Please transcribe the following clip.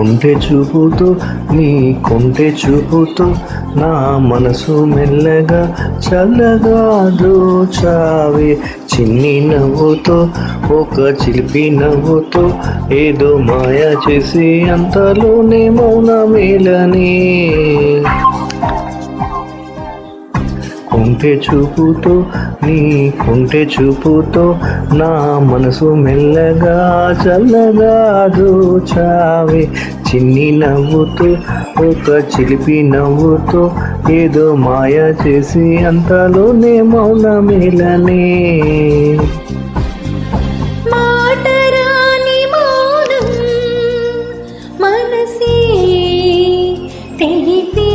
కొంటె చూపుతూ నీ కొంటె చూపుతూ నా మనసు మెల్లగా చల్లగా దోచావే చిన్ని నవ్వుతో ఒక చిలిపి నవ్వుతో ఏదో మాయ చేసి అంతలోనే మౌనమేలని. కుంటే చూపుతో నీ కుంటే చూపుతో నా మనసు మెల్లగా చల్లగా దోచావే. చిన్ని నవ్వుతూ ఒక చిలిపి నవ్వుతో ఏదో మాయ చేసి అంతలోనే మౌనమేలనే. తెలిపే